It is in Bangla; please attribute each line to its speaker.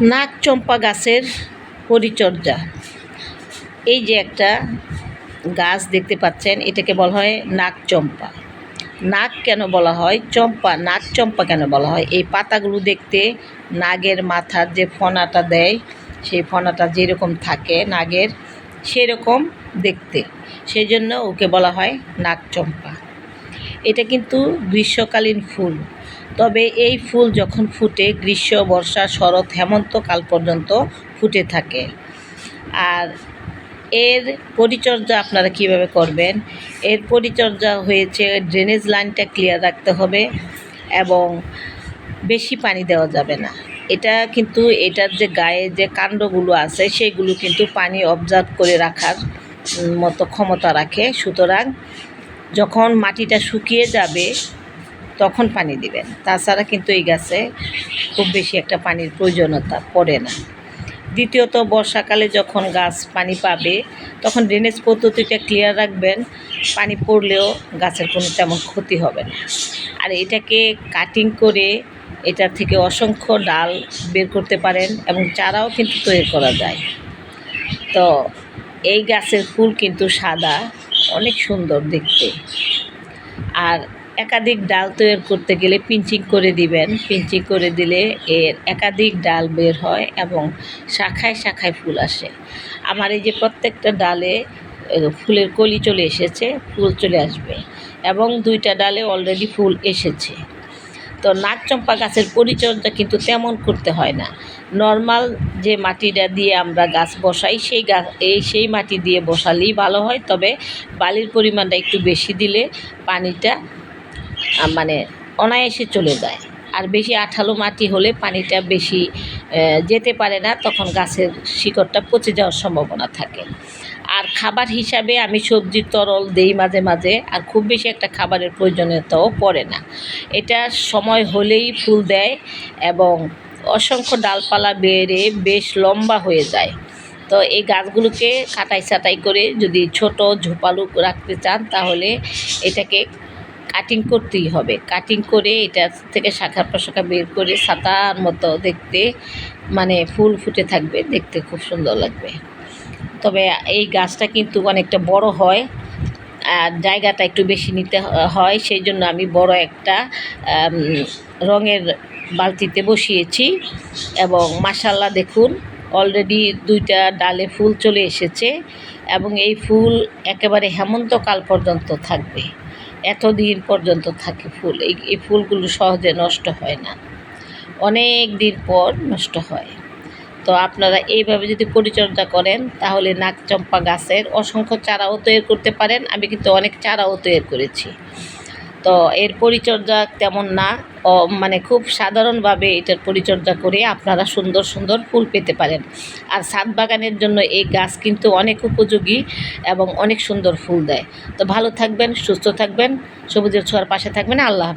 Speaker 1: নাক চম্পা গাছের পরিচর্যা। এই যে একটা গাছ দেখতে পাচ্ছেন, এটাকে বলা হয় নাক চম্পা নাক কেন বলা হয়? চম্পা নাক চম্পা কেন বলা হয়? এই পাতাগুলো দেখতে নাগের মাথার যে ফনাটা দেয়, সেই ফনাটা যেরকম থাকে নাগের, সেরকম দেখতে। সেই জন্য ওকে বলা হয় নাক চম্পা এটা কিন্তু গ্রীষ্মকালীন ফুল। তবে এই ফুল যখন ফুটে, গ্রীষ্ম, বর্ষা, শরৎ হেমন্তকাল পর্যন্ত ফুটে থাকে। আর এর পরিচর্যা আপনারা কীভাবে করবেন? এর পরিচর্যা হয়েছে ড্রেনেজ লাইনটা ক্লিয়ার রাখতে হবে এবং বেশি পানি দেওয়া যাবে না। এটা কিন্তু এটার যে গায়ে যে কাণ্ডগুলো আছে, সেগুলো কিন্তু পানি অবজার্ভ করে রাখার মতো ক্ষমতা রাখে। সুতরাং যখন মাটিটা শুকিয়ে যাবে তখন পানি দিবেন। তাছাড়া কিন্তু এই গাছে খুব বেশি একটা পানির প্রয়োজনীয়তা পড়ে না। দ্বিতীয়ত, বর্ষাকালে যখন গাছ পানি পাবে, তখন ড্রেনেজ পদ্ধতিটা ক্লিয়ার রাখবেন। পানি পড়লেও গাছের কোনো তেমন ক্ষতি হবে না। আর এটাকে কাটিং করে এটা থেকে অসংখ্য ডাল বের করতে পারেন এবং চারাও কিন্তু তৈরি করা যায়। তো এই গাছের ফুল কিন্তু সাদা, অনেক সুন্দর দেখতে। আর একাধিক ডাল তৈরি করতে গেলে পিঞ্চিং করে দিবেন। পিঞ্চিং করে দিলে এর একাধিক ডাল বের হয় এবং শাখায় শাখায় ফুল আসে। আমার এই যে প্রত্যেকটা ডালে ফুলের কলি চলে এসেছে, ফুল চলে আসবে এবং দুইটা ডালে অলরেডি ফুল এসেছে। তো নাকচম্পা গাছের পরিচর্যা কিন্তু তেমন করতে হয় না। নর্মাল যে মাটিটা দিয়ে আমরা গাছ বসাই, সেই গাছ এই সেই মাটি দিয়ে বসালেই ভালো হয়। তবে বালির পরিমাণটা একটু বেশি দিলে পানিটা মানে অনায়াসে চলে যায়। আর বেশি আঠালো মাটি হলে পানিটা বেশি যেতে পারে না, তখন গাছের শিকড়টা পচে যাওয়ার সম্ভাবনা থাকে। আর খাবার হিসাবে আমি সবজির তরল দেই মাঝে মাঝে, আর খুব বেশি একটা খাবারের প্রয়োজনীয়তাও পড়ে না। এটা সময় হলেই ফুল দেয় এবং অসংখ্য ডালপালা বেড়ে বেশ লম্বা হয়ে যায়। তো এই গাছগুলোকে কাটাই ছাটাই করে যদি ছোট ঝোপালু রাখতে চান, তাহলে এটাকে কাটিং করতেই হবে। কাটিং করে এটা থেকে শাখা প্রশাখা বের করে সাতার মতো দেখতে মানে ফুল ফুটে থাকবে, দেখতে খুব সুন্দর লাগবে। তবে এই গাছটা কিন্তু অনেকটা বড় হয়, আর জায়গাটা একটু বেশি নিতে হয়, সেই জন্য আমি বড় একটা রঙের বালতিতে বসিয়েছি এবং মাসাল্লাহ দেখুন অলরেডি দুইটা ডালে ফুল চলে এসেছে এবং এই ফুল একেবারে হেমন্তকাল পর্যন্ত থাকবে। এতদিন পর্যন্ত থাকে ফুল। এই এই ফুলগুলো সহজে নষ্ট হয় না। অনেক দিন পর নষ্ট হয়। তো আপনারা এইভাবে যদি পরিচর্যা করেন, তাহলে নাকচম্পা গাছের অসংখ্য চারাও তৈরি করতে পারেন। আমি কিন্তু অনেক চারাও তৈরি করেছি। তো এর পরিচর্যা তেমন না। মানে খুব সাধারণভাবে এটার পরিচর্যা করে আপনারা সুন্দর সুন্দর ফুল পেতে পারেন। আর সাত বাগানের জন্য এই গাছ কিন্তু অনেক উপযোগী এবং অনেক সুন্দর ফুল দেয়। তো ভালো থাকবেন, সুস্থ থাকবেন, সবুজের ছোঁয়ার পাশে থাকবেন। আল্লাহ।